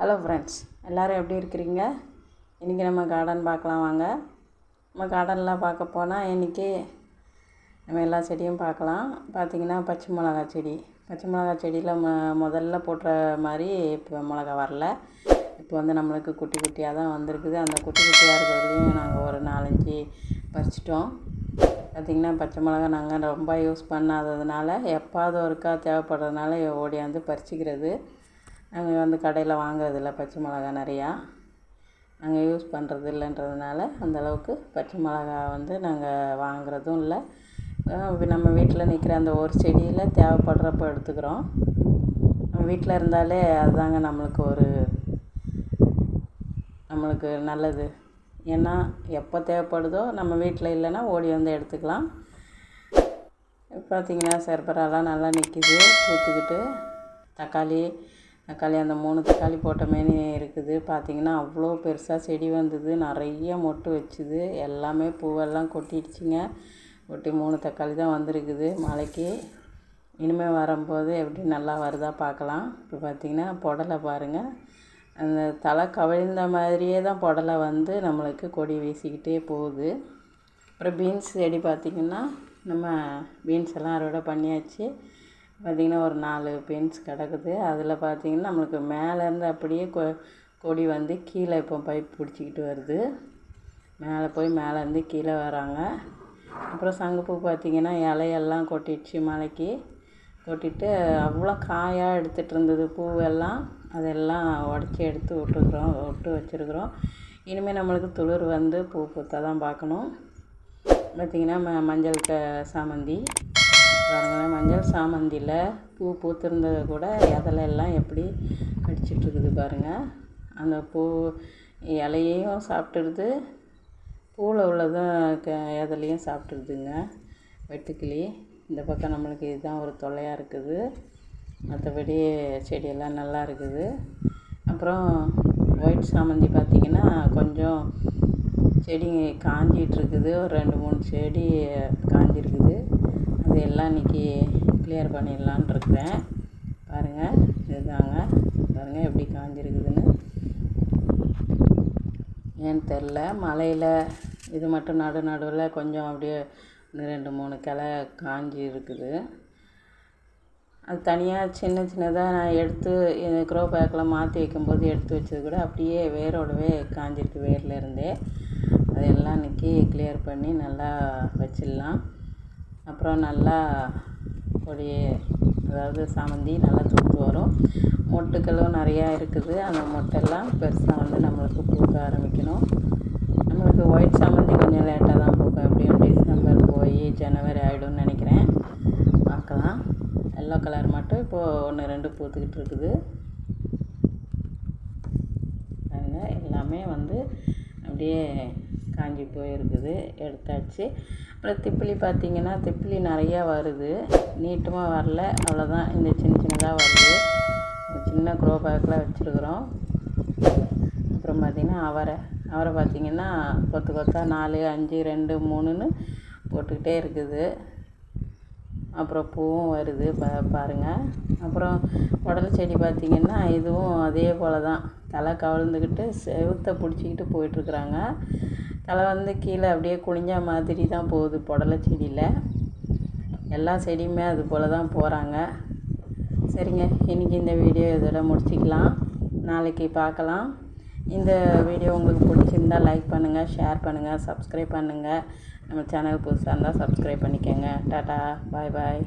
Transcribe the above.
Hello friends எல்லோரும் எப்படி இருக்கிறீங்க? இன்றைக்கி நம்ம கார்டன் பார்க்கலாம் வாங்க. நம்ம கார்டன்லாம் பார்க்க போனால் இன்றைக்கி நம்ம எல்லா செடியும் பார்க்கலாம். பார்த்திங்கன்னா பச்சை மிளகா செடி. பச்சை மிளகா செடியில் ம முதல்ல போட்ட மாதிரி இப்போ மிளகா வரல. இப்போ வந்து நம்மளுக்கு குட்டி குட்டியாக தான் வந்திருக்குது. அந்த குட்டி குட்டியாக இருக்கிறதுலையும் நாங்கள் ஒரு நாலஞ்சு பறிச்சிட்டோம். பார்த்திங்கன்னா பச்சை மிளகா நாங்கள் ரொம்ப யூஸ் பண்ணாததுனால எப்பாவது ஒருக்கா தேவைப்படுறதுனால ஓடியாந்து பறிச்சிக்கிறது. நாங்கள் வந்து கடையில் வாங்குறதில்ல பச்சை மிளகா நிறையா. நாங்கள் யூஸ் பண்ணுறது இல்லைன்றதுனால அந்தளவுக்கு பச்சை மிளகா வந்து நாங்கள் வாங்குறதும் இல்லை. நம்ம வீட்டில் நிற்கிற அந்த ஒரு செடியில் தேவைப்படுறப்ப எடுத்துக்கிறோம். நம்ம வீட்டில் இருந்தாலே அதுதாங்க நம்மளுக்கு ஒரு நம்மளுக்கு நல்லது. ஏன்னா எப்போ தேவைப்படுதோ நம்ம வீட்டில் இல்லைன்னா ஓடி வந்து எடுத்துக்கலாம். பார்த்திங்கன்னா சர்பராலாம் நல்லா நிற்கிது ஊற்றுக்கிட்டு தக்காளி தக்காளி அந்த மூணு தக்காளி போட்ட மாரி இருக்குது. பார்த்திங்கன்னா அவ்வளோ பெருசாக செடி வந்தது. நிறைய மொட்டு வச்சுது. எல்லாமே பூவெல்லாம் கொட்டிடுச்சிங்க. கொட்டி மூணு தக்காளி தான் வந்திருக்குது. மழைக்கு இனிமேல் வரும்போது எப்படி நல்லா வருதா பார்க்கலாம். இப்போ பார்த்திங்கன்னா புடலை பாருங்கள் அந்த தலை கவிழ்ந்த மாதிரியே தான் புடலை வந்து நம்மளுக்கு கொடி வீசிக்கிட்டே போகுது. அப்புறம் பீன்ஸ் செடி பார்த்திங்கன்னா நம்ம பீன்ஸ் எல்லாம் அறுவடை பண்ணியாச்சு. பார்த்திங்கன்னா ஒரு நாலு பீன்ஸ் கிடக்குது. அதில் பார்த்திங்கன்னா நம்மளுக்கு மேலேருந்து அப்படியே கொ கொடி வந்து கீழே இப்போ பைப் பிடிச்சிக்கிட்டு வருது. மேலே போய் மேலேருந்து கீழே வராங்க. அப்புறம் சங்குப்பூ பார்த்திங்கன்னா இலையெல்லாம் கொட்டிடுச்சு மலைக்கு. கொட்டிட்டு அவ்வளோ காயாக எடுத்துகிட்டு இருந்தது பூவெல்லாம். அதெல்லாம் உடச்சி எடுத்து விட்டுக்கிறோம் விட்டு வச்சுருக்குறோம். இனிமேல் நம்மளுக்கு துளிர் வந்து பூ பூத்தா தான் பார்க்கணும். பார்த்திங்கன்னா ம மஞ்சள் க சாமந்தி. பாருங்களேன் மஞ்சள் சாமந்தியில் பூ பூத்திருந்தது கூட எல்லாம் எப்படி அடிச்சிட்ருக்குது பாருங்கள் அந்த பூ இலையையும் சாப்பிட்டுடுது பூவில் உள்ளதும் க எதலையும் சாப்பிட்டுடுதுங்க வெட்டுக்கிளி. இந்த பக்கம் நம்மளுக்கு இதுதான் ஒரு தொல்லையாக இருக்குது. மற்றபடி செடியெல்லாம் நல்லா இருக்குது. அப்புறம் ஒயிட் சாமந்தி பார்த்திங்கன்னா கொஞ்சம் செடி காஞ்சிகிட்ருக்குது ஒரு ரெண்டு மூணு செடி காஞ்சிருக்குது. அது எல்லாம் இன்றைக்கி கிளியர் பண்ணிடலான் இருக்கிறேன். பாருங்கள் இதுதாங்க. பாருங்கள் எப்படி காஞ்சிருக்குதுன்னு. ஏன்னு தெரில மலையில் இது மட்டும் நடு நடுவில் கொஞ்சம் அப்படியே ரெண்டு மூணு கிளை காஞ்சி இருக்குது அது தனியாக சின்ன சின்னதாக நான் எடுத்து க்ரோ பேக்கில் மாற்றி வைக்கும்போது எடுத்து வச்சது கூட அப்படியே வேரோடவே காஞ்சிருக்கு வேர்லேருந்தே அதெல்லாம் அதையெல்லாம் இன்றைக்கி கிளியர் பண்ணி நல்லா வச்சிடலாம். அப்புறம் நல்லா கொடி அதாவது சாமந்தி நல்லா துளுத்து வரும். மொட்டுக்களும் நிறையா இருக்குது. அந்த மொட்டெல்லாம் பெருசாக வந்து நம்மளுக்கு பூக்க ஆரம்பிக்கணும். நம்மளுக்கு ஒயிட் சாமந்தி கொஞ்சம் லேட்டாக தான் பூக்கும் எப்படியும் டிசம்பர் போய் ஜனவரி ஆகிடும்னு நினைக்கிறேன். பார்க்கலாம். எல்லோ கலர் மட்டும் இப்போது ஒன்று ரெண்டு பூத்துக்கிட்டு இருக்குது. பாருங்கள் எல்லாமே வந்து அப்படியே காஞ்சி போயிருக்குது. எடுத்தாச்சு. அப்புறம் திப்பிலி பார்த்திங்கன்னா திப்பிலி நிறையா வருது. நீட்டமாக வரல. அவ்வளோதான் இந்த சின்ன சின்னதாக வருது. சின்ன க்ரோ பேக்கில் வச்சுருக்குறோம். அப்புறம் பார்த்திங்கன்னா அவரை. அவரை பார்த்திங்கன்னா கொத்து கொத்தா நாலு அஞ்சு ரெண்டு மூணுன்னு போட்டுக்கிட்டே இருக்குது. அப்புறம் பூவும் வருது. பா பாருங்கள் அப்புறம் உடல் செடி பார்த்திங்கன்னா இதுவும் அதே போல் தான். தலை கவிழ்ந்துக்கிட்டு செவுத்தை பிடிச்சிக்கிட்டு போயிட்டுருக்குறாங்க. தலை வந்து கீழே அப்படியே குனிஞ்ச மாதிரி தான் போகுது புடலை செடியில். எல்லா செடியுமே அது போல் தான் போகிறாங்க சரிங்க இன்றைக்கி இந்த வீடியோ இதோட முடிச்சிக்கலாம். நாளைக்கு பார்க்கலாம். இந்த வீடியோ உங்களுக்கு பிடிச்சிருந்தால் லைக் பண்ணுங்கள் ஷேர் பண்ணுங்கள் சப்ஸ்கிரைப் பண்ணுங்கள் நம்ம சேனல் புதுசாக இருந்தால் சப்ஸ்கிரைப் பண்ணிக்கோங்க. Tata bye bye.